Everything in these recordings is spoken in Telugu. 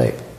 Right.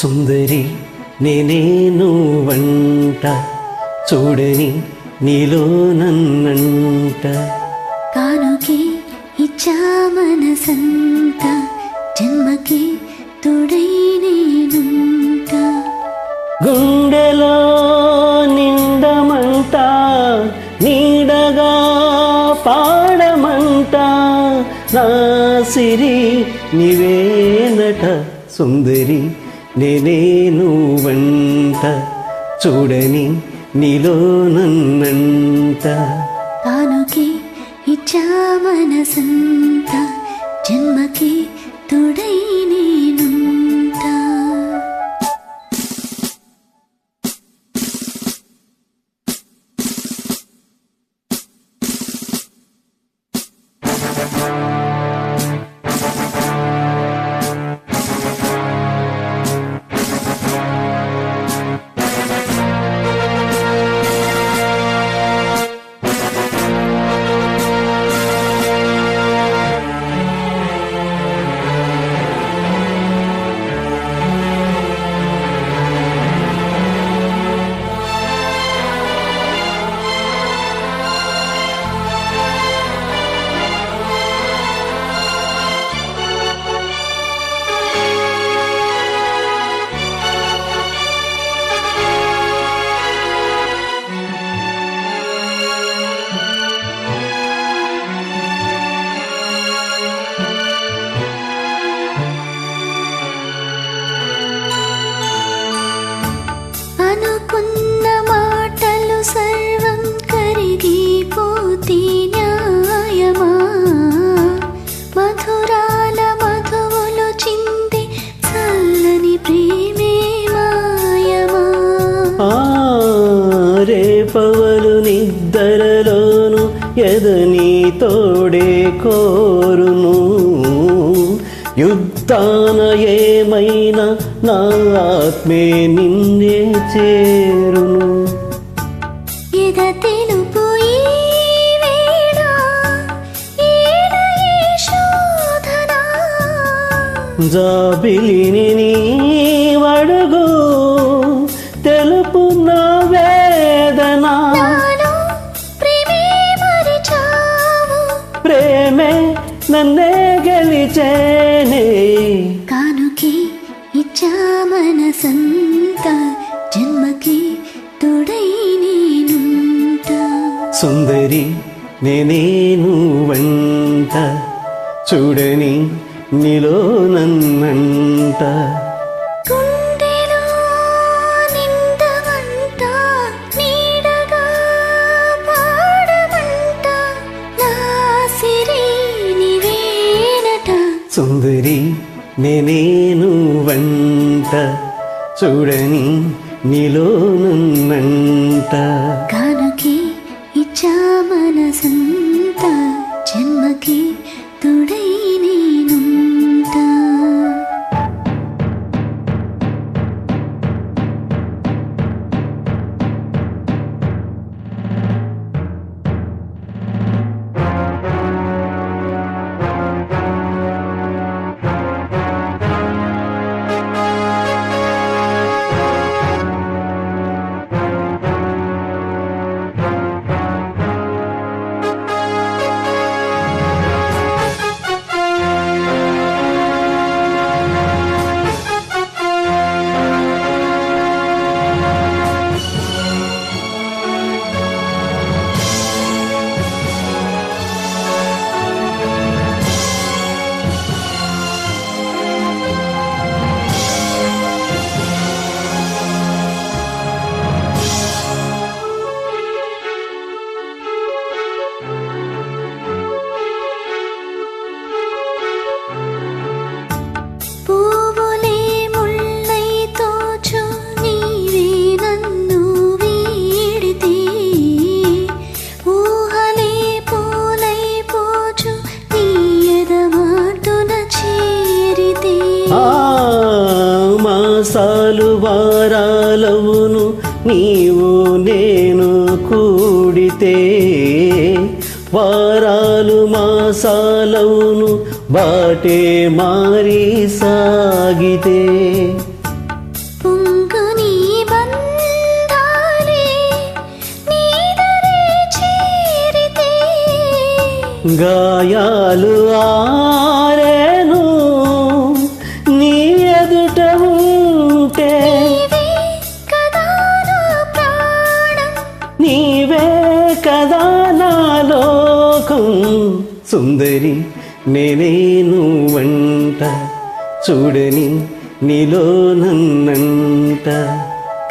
సుందరి నేనేను వంట చూడని నీలో నన్నంట. కానుకే ఇచ్చా మనసంత జన్మకి తోడై నేనుంట. గుండెలో నిండమంట నీడగా పాడమంట నా సిరి నివేనట సుందరి. నేనేను వంట చూడని నీలో నన్నంట. కానుకే ఇచ్చా మనసంత జన్మకి తోడై రేపవలు నిద్దరలోను ఎదని తోడే కోరును. యుద్ధాన ఏమైనా నా ఆత్మే నిన్నే చేరును. ఎద తెలుపు జాబిలిని కానుకి ఇచ్చా మనసంత జన్మకి తోడై నేనుంట. సుందరి నేనేను వంట చూడని నీలో నన్నంట. సుందరి నేనేను వంట చూడని నీలో నన్నంట. ఇచ్చా మనసంత జన్మకి మాసాలు వారాలవును నీవు నేను కూడితే వారాలు మాసాలవును బాటే మారి సాగితే. గాయాలు ఆరేను నీవే కదా నా లోకం. సుందరి నేనే నువ్వంట. చూడని నీలో నన్నంట.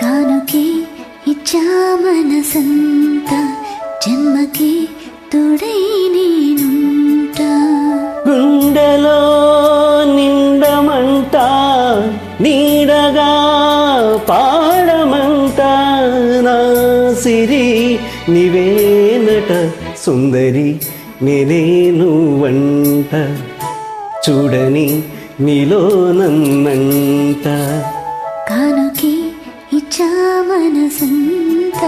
కానుకే ఇచ్చా మనసంత. జన్మకి తోడై నేనుంటా. గుండెలో నిండమంట. నీడగా నా సిరి నివేనట సుందరి నేనే నువ్వంట. చూడని నీలో నన్నంట. కానుకి ఇచ్చా మనసంత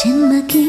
జన్మకి